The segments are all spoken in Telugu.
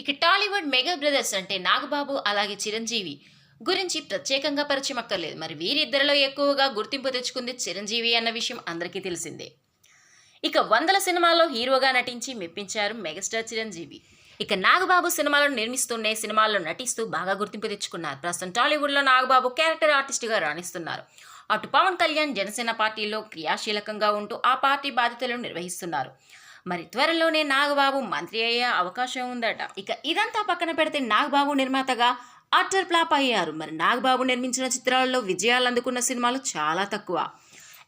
ఇక టాలీవుడ్ మెగా బ్రదర్స్ అంటే నాగబాబు అలాగే చిరంజీవి గురించి ప్రత్యేకంగా పరిచయం అక్కర్లేదు మరి వీరిద్దరిలో ఎక్కువగా గుర్తింపు తెచ్చుకుంది చిరంజీవి అన్న విషయం అందరికీ తెలిసిందే. ఇక వందల సినిమాల్లో హీరోగా నటించి మెప్పించారు మెగాస్టార్ చిరంజీవి. ఇక నాగబాబు సినిమాలను నిర్మిస్తూనే సినిమాల్లో నటిస్తూ బాగా గుర్తింపు తెచ్చుకున్నారు. ప్రస్తుతం టాలీవుడ్లో నాగబాబు క్యారెక్టర్ ఆర్టిస్ట్గా రాణిస్తున్నారు. అటు పవన్ కళ్యాణ్ జనసేన పార్టీలో క్రియాశీలకంగా ఉంటూ ఆ పార్టీ బాధ్యతలను నిర్వహిస్తున్నారు. మరి త్వరలోనే నాగబాబు మంత్రి అయ్యే అవకాశం ఉందట. ఇక ఇదంతా పక్కన పెడితే నాగబాబు నిర్మాతగా అట్టర్ ఫ్లాప్ అయ్యారు. మరి నాగబాబు నిర్మించిన చిత్రాలలో విజయాలు అందుకున్న సినిమాలు చాలా తక్కువ.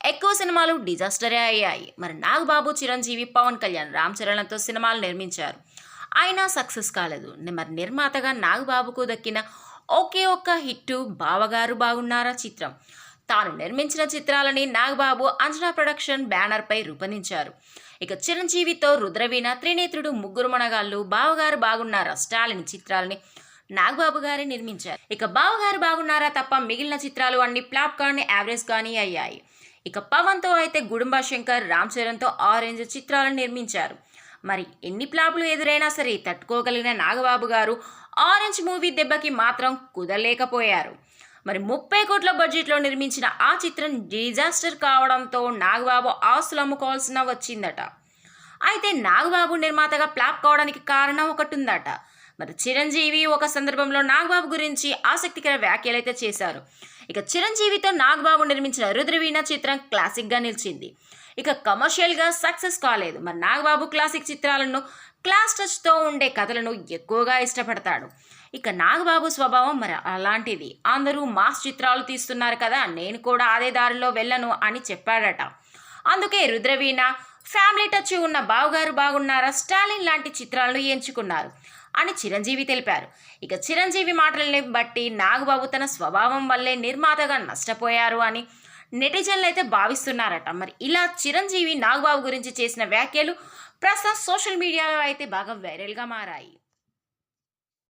ఎక్కువ సినిమాలు డిజాస్టరే అయ్యాయి. మరి నాగబాబు చిరంజీవి పవన్ కళ్యాణ్ రామ్ చరణ్తో సినిమాలు నిర్మించారు. అయినా సక్సెస్ కాలేదు. మరి నిర్మాతగా నాగబాబుకు దక్కిన ఒకే ఒక్క హిట్టు బావగారు బాగున్నారా చిత్రం? తాను నిర్మించిన చిత్రాలని నాగబాబు అంజనా ప్రొడక్షన్ బ్యానర్పై రూపొందించారు. ఇక చిరంజీవితో రుద్రవీణ త్రినేత్రుడు ముగ్గురు మనగాళ్ళు బావగారు బాగున్నారా స్టాలిన్ చిత్రాలని నాగబాబు గారే నిర్మించారు. ఇక బావగారు బాగున్నారా తప్ప మిగిలిన చిత్రాలు అన్ని ఫ్లాప్ కానీ యావరేజ్ కానీ అయ్యాయి. ఇక పవన్తో అయితే గుడుంబ శంకర్ రామ్ చరణ్తో ఆరెంజ్ చిత్రాలను నిర్మించారు. మరి ఎన్ని ఫ్లాపులు ఎదురైనా సరే తట్టుకోగలిగిన నాగబాబు గారు ఆరెంజ్ మూవీ దెబ్బకి మాత్రం కుదరలేకపోయారు. మరి ముప్పై కోట్ల బడ్జెట్లో నిర్మించిన ఆ చిత్రం డిజాస్టర్ కావడంతో నాగబాబు ఆస్తులు అమ్ముకోవాల్సిన వచ్చిందట. అయితే నాగబాబు నిర్మాతగా ప్లాప్ కావడానికి కారణం ఒకటి ఉందట మరి చిరంజీవి ఒక సందర్భంలో నాగబాబు గురించి ఆసక్తికర వ్యాఖ్యలు అయితే చేశారు. ఇక చిరంజీవితో నాగబాబు నిర్మించిన రుద్రవీణ చిత్రం క్లాసిక్గా నిలిచింది. ఇక కమర్షియల్గా సక్సెస్ కాలేదు. మరి నాగబాబు క్లాసిక్ చిత్రాలను క్లాస్ టచ్తో ఉండే కథలను ఎక్కువగా ఇష్టపడతాడు. ఇక నాగబాబు స్వభావం మరి అలాంటిది. అందరూ మాస్ చిత్రాలు తీస్తున్నారు కదా నేను కూడా అదే దారిలో వెళ్ళను అని చెప్పాడట. అందుకే రుద్రవీణ ఫ్యామిలీ టచ్ ఉన్న బావగారు బాగున్నారా స్టాలిన్ లాంటి చిత్రాలను ఎంచుకున్నారు అని చిరంజీవి తెలిపారు. ఇక చిరంజీవి మాటలని బట్టి నాగబాబు తన స్వభావం వల్లే నిర్మాతగా నష్టపోయారు అని నెటిజన్లు అయితే భావిస్తున్నారట. మరి ఇలా చిరంజీవి నాగబాబు గురించి చేసిన వ్యాఖ్యలు ప్రస్తుతం సోషల్ మీడియాలో అయితే బాగా వైరల్గా మారాయి.